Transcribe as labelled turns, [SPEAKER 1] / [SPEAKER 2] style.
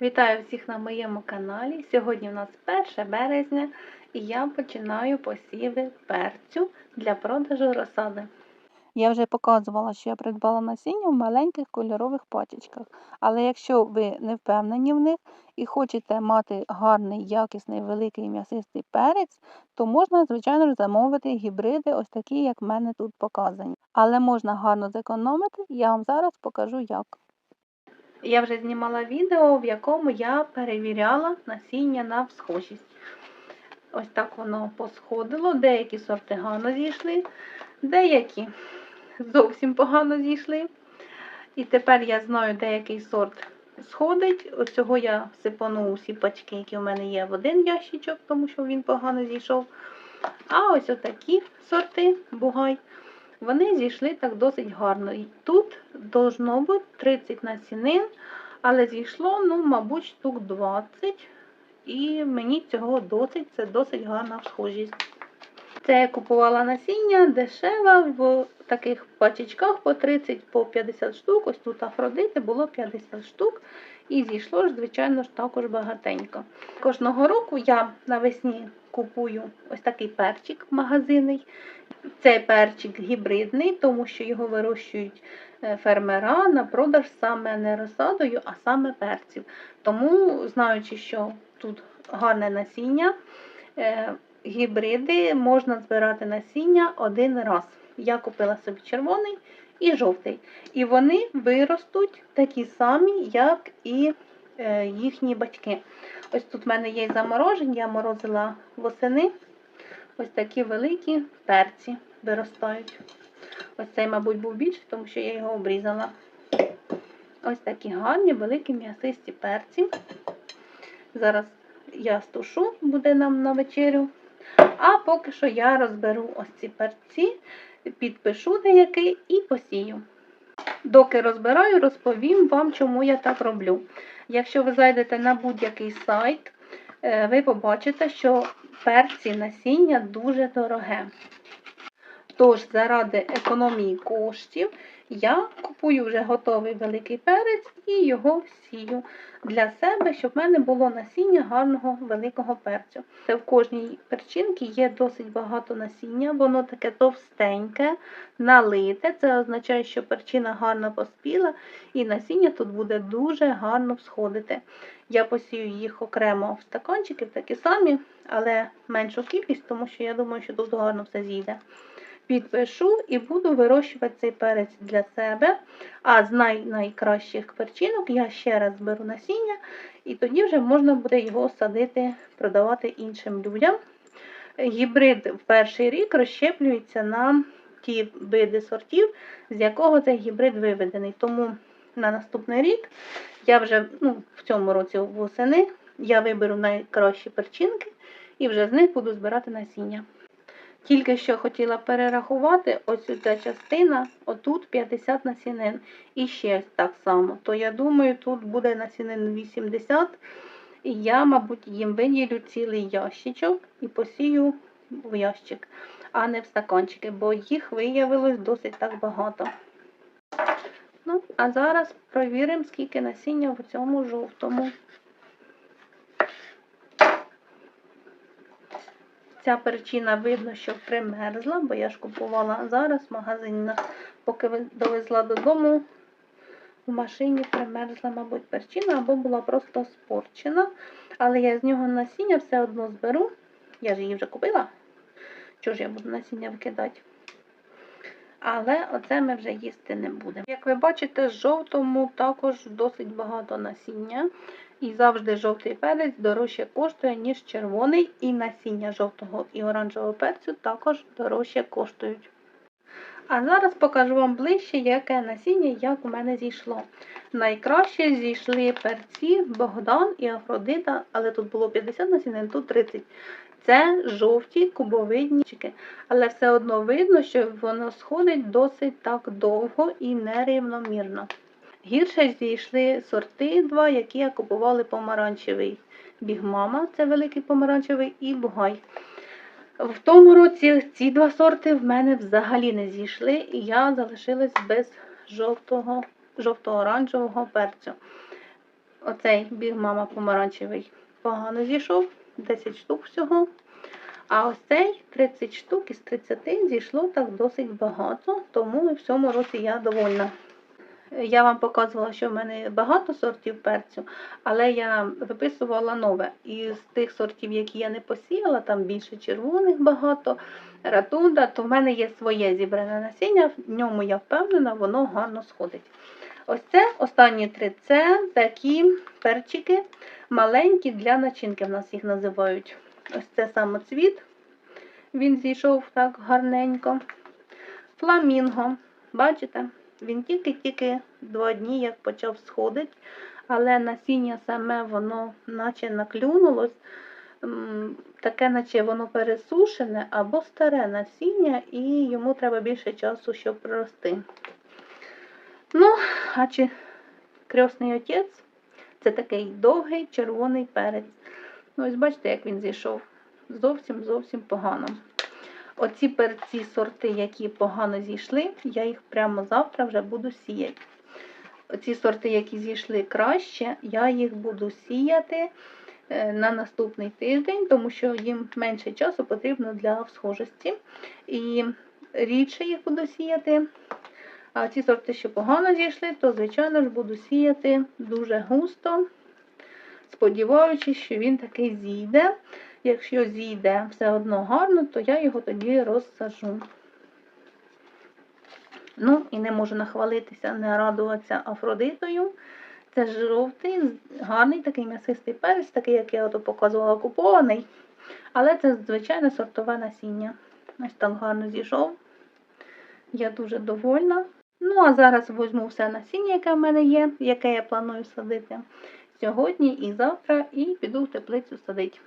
[SPEAKER 1] Вітаю всіх на моєму каналі. Сьогодні у нас 1 березня і я починаю посіви перцю для продажу розсади. Я вже показувала, що я придбала насіння в маленьких кольорових пачечках. Але якщо ви не впевнені в них і хочете мати гарний, якісний, великий м'ясистий перець, то можна, звичайно замовити гібриди, ось такі, як в мене тут показані. Але можна гарно зекономити, я вам зараз покажу як. Я вже знімала відео, в якому я перевіряла насіння на всхожість. Ось так воно посходило. Деякі сорти гарно зійшли, деякі зовсім погано зійшли. І тепер я знаю, деякий сорт сходить. Оцього я сипану усі пачки, які в мене є в один ящичок, тому що він погано зійшов. А ось отакі сорти бугай. Вони зійшли так досить гарно. І тут должно бути 30 насінин, але зійшло, ну, мабуть, штук 20. І мені цього досить, це досить гарна схожість. Це я купувала насіння дешево в таких пачечках по 30 по 50 штук. Ось тут афродити було 50 штук. І зійшло ж, звичайно ж, також багатенько. Кожного року я навесні купую ось такий перчик магазинний. Цей перчик гібридний, тому що його вирощують е, фермера на продаж саме не розсадою, а саме перців. Тому, знаючи, що тут гарне насіння, е, гібриди можна збирати насіння один раз. Я купила собі червоний і жовтий. І вони виростуть такі самі, як і е, їхні батьки. Ось тут в мене є заморожені, я морозила восени. Ось такі великі перці виростають. Ось цей, мабуть, був більший, тому що я його обрізала. Ось такі гарні, великі м'ясисті перці. Зараз я стушу, буде нам на вечерю. А поки що я розберу ось ці перці, підпишу деякий і посію. Доки розбираю, розповім вам, чому я так роблю. Якщо ви зайдете на будь-який сайт, е, ви побачите, що перці насіння дуже дороге. Тож, заради економії коштів, я купую вже готовий великий перець і його сію для себе, щоб в мене було насіння гарного великого перцю. Це в кожній перчинці є досить багато насіння, воно таке товстеньке, налите. Це означає, що перчина гарно поспіла, і насіння тут буде дуже гарно всходити. Я посію їх окремо в стаканчики, такі самі, але меншу кількість, тому що я думаю, що тут гарно все зійде підпишу і буду вирощувати цей перець для себе. А з най найкращих перчинок я ще раз беру насіння, і тоді вже можна буде його садити, продавати іншим людям. Гібрид в перший рік розщеплюється на ті види сортів, з якого цей гібрид виведений. Тому на наступний рік я вже ну, в цьому році восени я виберу найкращі перчинки і вже з них буду збирати насіння. Тільки що хотіла перерахувати ось ця частина, отут 50 насінин. І ще так само. То я думаю, тут буде насінин 80. І я, мабуть, їм виділю цілий ящичок і посію в ящик, а не в стаканчики, бо їх виявилось досить так багато. Ну, а зараз провіримо, скільки насіння в цьому жовтому. Ця причина видно, що примерзла, бо я ж купувала зараз в магазині, поки довезла додому, в машині примерзла, мабуть, перчина, або була просто спорчена. Але я з нього насіння все одно зберу. Я ж її вже купила. Чого ж я буду насіння викидати? Але оце ми вже їсти не будемо. Як ви бачите, жовтому також досить багато насіння. І завжди жовтий перець дорожче коштує, ніж червоний, і насіння жовтого і оранжевого перцю також дорожче коштують. А зараз покажу вам ближче, яке насіння як у мене зійшло. Найкраще зійшли перці Богдан і Афродита, але тут було 50 насінин, тут 30. Це жовті кубовидні, але все одно видно, що воно сходить досить так довго і нерівномірно. Гірше зійшли сорти два, які я купувала помаранчевий. Бігмама, це великий помаранчевий, і бугай. В тому році ці два сорти в мене взагалі не зійшли, і я залишилась без жовто-оранжевого перцю. Оцей біг мама помаранчевий погано зійшов, 10 штук всього. А ось цей 30 штук із 30 зійшло так досить багато, тому і в цьому році я довольна. Я вам показувала, що в мене багато сортів перцю, але я виписувала нове. І з тих сортів, які я не посіяла, там більше червоних багато, ратунда, то в мене є своє зібране насіння, в ньому я впевнена, воно гарно сходить. Ось це останні три це такі перчики маленькі для начинки, в нас їх називають. Ось це самоцвіт. Він зійшов так гарненько. Фламінго. Бачите? Він тільки-тільки два дні як почав сходити, але насіння саме воно наче наклюнулось. Таке, наче воно пересушене або старе насіння, і йому треба більше часу, щоб прорости. Ну, а чи крісний отець це такий довгий червоний перець. Ну, ось бачите, як він зійшов. Зовсім зовсім погано. Оці перці сорти, які погано зійшли, я їх прямо завтра вже буду сіяти. Оці сорти, які зійшли краще, я їх буду сіяти е, на наступний тиждень, тому що їм менше часу потрібно для всхожості. І рідше їх буду сіяти. А ці сорти, що погано зійшли, то, звичайно ж, буду сіяти дуже густо, сподіваючись, що він таки зійде. Якщо зійде все одно гарно, то я його тоді розсажу. Ну, і не можу нахвалитися, не радуватися Афродитою. Це жовтий, гарний такий м'ясистий перець, такий, як я ото показувала, купований. Але це звичайне сортове насіння. Ось так гарно зійшов. Я дуже довольна. Ну, а зараз візьму все насіння, яке в мене є, яке я планую садити сьогодні і завтра, і піду в теплицю садити.